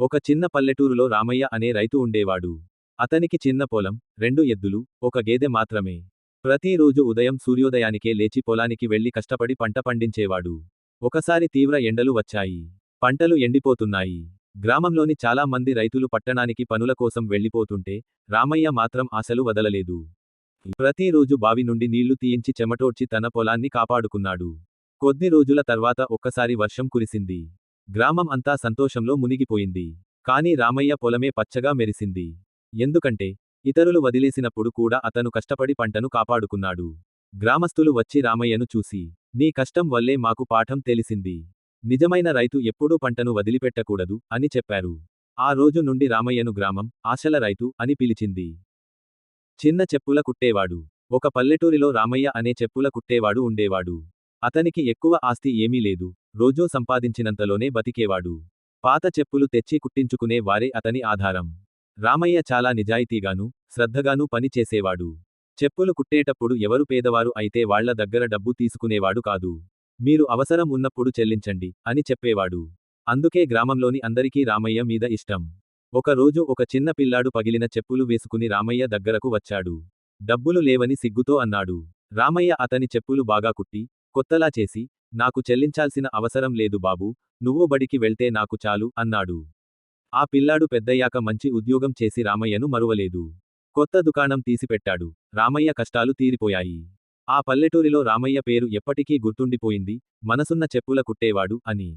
ఒక చిన్న పల్లెటూరులో రామయ్య అనే రైతు ఉండేవాడు. అతనికి చిన్న పొలం రెండు ఎద్దులు ఒక గేదె మాత్రమే. ప్రతిరోజు ఉదయం సూర్యోదయానికే లేచి పొలానికి వెళ్ళి కష్టపడి పంట పండించేవాడు. ఒకసారి తీవ్ర ఎండలు వచ్చాయి. పంటలు ఎండిపోతున్నాయి. గ్రామంలోని చాలా మంది రైతులు పట్టణానికి పనుల కోసం వెళ్ళిపోతుంటే రామయ్య మాత్రం ఆశలు వదలలేదు. ప్రతిరోజు బావి నుండి నీళ్ళు తీయించి చెమటోడ్చి తన పొలాన్ని కాపాడుకున్నాడు. కొద్ది రోజుల తర్వాత ఒక్కసారి వర్షం కురిసింది. గ్రామం అంతా సంతోషంలో మునిగిపోయింది. కాని రామయ్య పొలమే పచ్చగా మెరిసింది. ఎందుకంటే ఇతరులు వదిలేసినప్పుడు కూడా అతను కష్టపడి పంటను కాపాడుకున్నాడు. గ్రామస్తులు వచ్చి రామయ్యను చూసి నీ కష్టం వల్లే మాకు పాఠం తెలిసింది. నిజమైన రైతు ఎప్పుడూ పంటను వదిలిపెట్టకూడదు అని చెప్పారు. ఆ రోజు నుండి రామయ్యను గ్రామం ఆశల రైతు అని పిలిచింది. చిన్న చెప్పుల కుట్టేవాడు. ఒక పల్లెటూరిలో రామయ్య అనే చెప్పుల కుట్టేవాడు ఉండేవాడు. అతనికి ఎక్కువ ఆస్తి ఏమీ లేదు. రోజూ సంపాదించినంతలోనే బతికేవాడు. పాత చెప్పులు తెచ్చి కుట్టించుకునే వారే అతని ఆధారం. రామయ్య చాలా నిజాయితీగాను శ్రద్ధగాను పని చేసేవాడు. చెప్పులు కుట్టేటప్పుడు ఎవరు పేదవారు అయితే వాళ్ళ దగ్గర డబ్బు తీసుకునేవాడు కాదు. మీరు అవసరం ఉన్నప్పుడు చెల్లించండి అని చెప్పేవాడు. అందుకే గ్రామంలోని అందరికీ రామయ్య మీద ఇష్టం. ఒకరోజు ఒక చిన్న పిల్లాడు పగిలిన చెప్పులు వేసుకుని రామయ్య దగ్గరకు వచ్చాడు. డబ్బులు లేవని సిగ్గుతో అన్నాడు. రామయ్య అతని చెప్పులు బాగా కుట్టి కొత్తలా చేసి నాకు చెల్లించాల్సిన అవసరం లేదు బాబూ నువ్వు బడికి వెళ్తే నాకు చాలు అన్నాడు. ఆ పిల్లాడు పెద్దయ్యాక మంచి ఉద్యోగం చేసి రామయ్యను మరువలేదు. కొత్త దుకాణం తీసిపెట్టాడు. రామయ్య కష్టాలు తీరిపోయాయి. ఆ పల్లెటూరిలో రామయ్య పేరు ఎప్పటికీ గుర్తుండిపోయింది మనసున్న చెప్పుల కుట్టేవాడు అని.